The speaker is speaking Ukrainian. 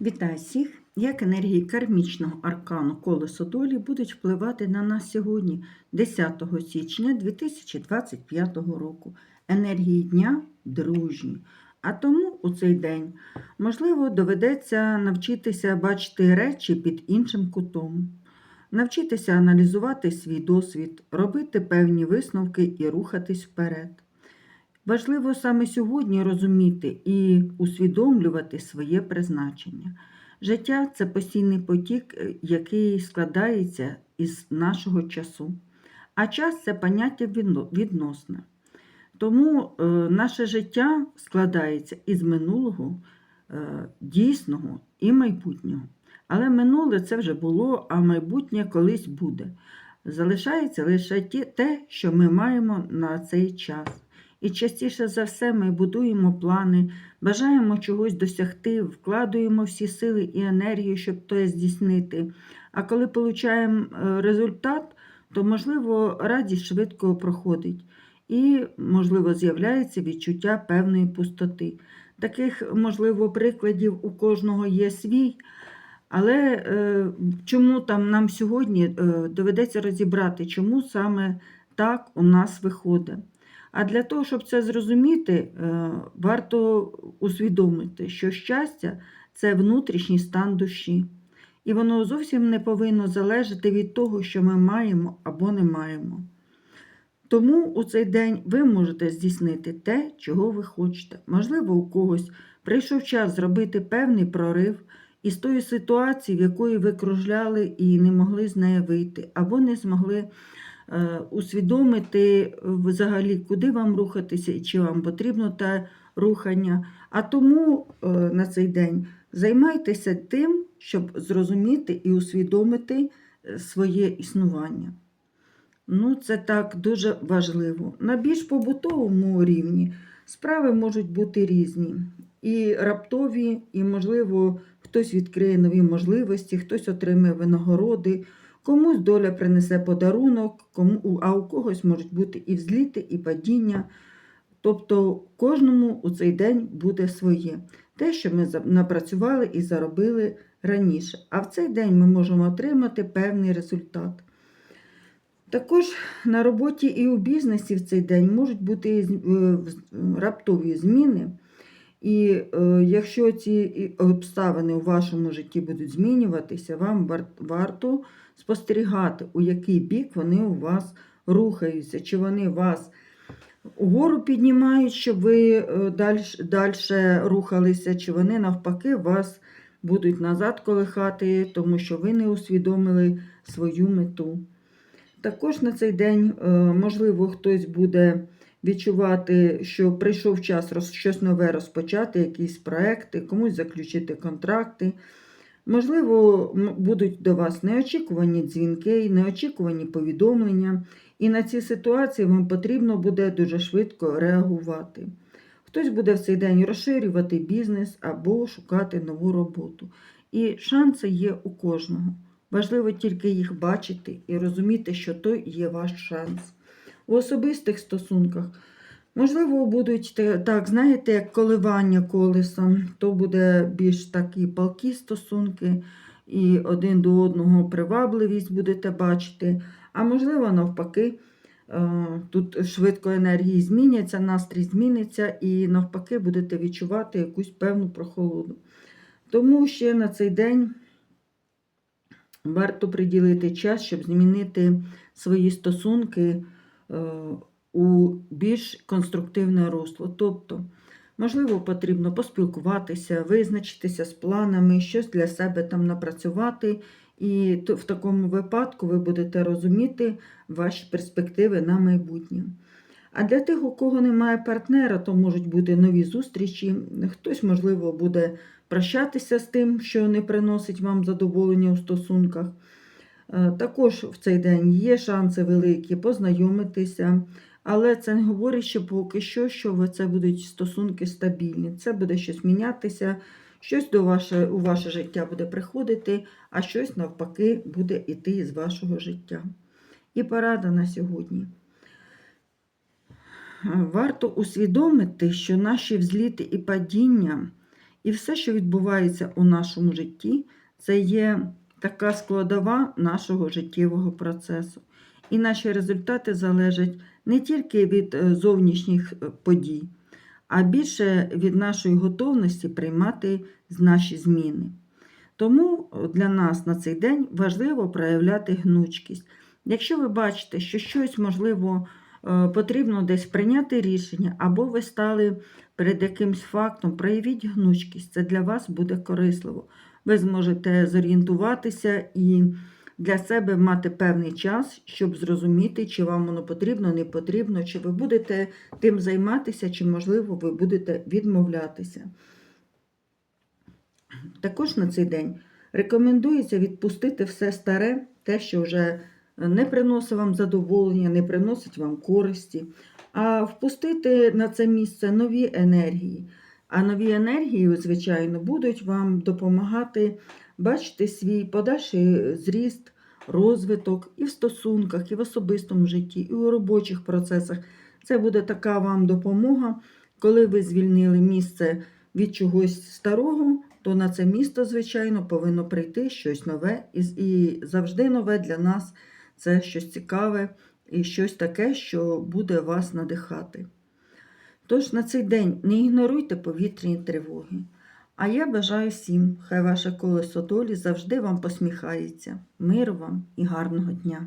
Вітаю всіх! Як енергії кармічного аркану колесо долі будуть впливати на нас сьогодні, 10 січня 2025 року. Енергії дня дружні. А тому у цей день, можливо, доведеться навчитися бачити речі під іншим кутом, навчитися аналізувати свій досвід, робити певні висновки і рухатись вперед. Важливо саме сьогодні розуміти і усвідомлювати своє призначення. Життя це постійний потік, е, який складається із нашого часу. А час це поняття відносне. Тому е, наше життя складається із минулого, е, дійсного і майбутнього. Але минуле це вже було, а майбутнє колись буде. Залишається лише те, що ми маємо на цей час. І частіше за все ми будуємо плани, бажаємо чогось досягти, вкладуємо всі сили і енергію, щоб то здійснити. А коли получаємо е, результат, то, можливо, радість швидко проходить і, можливо, з'являється відчуття певної пустоти. Таких, можливо, прикладів у кожного є свій. Але е, чому там нам сьогодні е, доведеться розібрати, чому саме так у нас виходить? А для того, щоб це зрозуміти, е, варто усвідомити, що щастя це внутрішній стан душі. І воно зовсім не повинно залежати від того, що ми маємо або не маємо. Тому у цей день ви можете здійснити те, чого ви хочете. Можливо, у когось прийшов час зробити певний прорив із тої ситуації, в якої ви кружляли і не могли з неї вийти, або не змогли усвідомити взагалі, куди вам рухатися і чи вам потрібно те рухання. А тому е, на цей день займайтеся тим, щоб зрозуміти і усвідомити е, своє існування. Ну, це так дуже важливо. На більш побутовому рівні справи можуть бути різні. І раптові, і, можливо, хтось відкриє нові можливості, хтось отримає винагороди, комусь доля принесе подарунок, кому, а у когось можуть бути і взліти, і падіння. Тобто кожному у цей день буде своє. Те, що ми напрацювали і заробили раніше. А в цей день ми можемо отримати певний результат. Також на роботі і у бізнесі в цей день можуть бути е, раптові зміни. І е, якщо ці обставини у вашому житті будуть змінюватися, вам вар- варто спостерігати, у який бік вони у вас рухаються, чи вони вас угору піднімають, щоб ви далі рухалися, чи вони навпаки вас будуть назад колихати, тому що ви не усвідомили свою мету. Також на цей день, е, можливо, хтось буде відчувати, що прийшов час щось нове розпочати, якісь проекти, комусь заключити контракти. Можливо, будуть до вас неочікувані дзвінки, неочікувані повідомлення, і на ці ситуації вам потрібно буде дуже швидко реагувати. Хтось буде в цей день розширювати бізнес або шукати нову роботу. І шанси є у кожного. Важливо тільки їх бачити і розуміти, що то є ваш шанс. У особистих стосунках, можливо, будуть так, знаєте, як коливання колеса, то буде більш такі палкі стосунки, і один до одного привабливість будете бачити. А можливо, навпаки, е, тут швидко енергії зміняться, настрій зміниться, і навпаки, будете відчувати якусь певну прохолоду. Тому ще на цей день варто приділити час, щоб змінити свої стосунки е, у більш конструктивне русло. Тобто, можливо, потрібно поспілкуватися, визначитися з планами, щось для себе там напрацювати. І в такому випадку ви будете розуміти ваші перспективи на майбутнє. А для тих, у кого немає партнера, то можуть бути нові зустрічі. Хтось, можливо, буде прощатися з тим, що не приносить вам задоволення у стосунках. Е, Також в цей день є шанси великі познайомитися, але це не говорить, що поки що, що це будуть стосунки стабільні. Це буде щось мінятися, щось до ваше, у ваше життя буде приходити, а щось навпаки буде йти з вашого життя. І порада на сьогодні. Варто усвідомити, що наші взліти і падіння І все, що відбувається у нашому житті, це є така складова нашого життєвого процесу. І наші результати залежать не тільки від е, зовнішніх е, подій, а більше від нашої готовності приймати наші зміни. Тому е, для нас на цей день важливо проявляти гнучкість. Якщо ви бачите, що щось можливо потрібно десь прийняти рішення, або ви стали перед якимсь фактом, проявіть гнучкість, це для вас буде корисливо. Ви зможете зорієнтуватися і для себе мати певний час, щоб зрозуміти, чи вам воно потрібно, не потрібно, чи ви будете тим займатися, чи, можливо, ви будете відмовлятися. Також на цей день рекомендується відпустити все старе, те, що вже не приносить вам задоволення, не приносить вам користі, а впустити на це місце нові енергії. А нові енергії, звичайно, будуть вам допомагати бачити свій подальший зріст, розвиток і в стосунках, і в особистому житті, і у робочих процесах. Це буде така вам допомога, коли ви звільнили місце від чогось старого, то на це місто, звичайно, повинно прийти щось нове, і, завжди нове для нас це щось цікаве і щось таке, що буде вас надихати. Тож на цей день не ігноруйте повітряні тривоги. А я бажаю всім, хай ваше колесо долі завжди вам посміхається. Миру вам і гарного дня!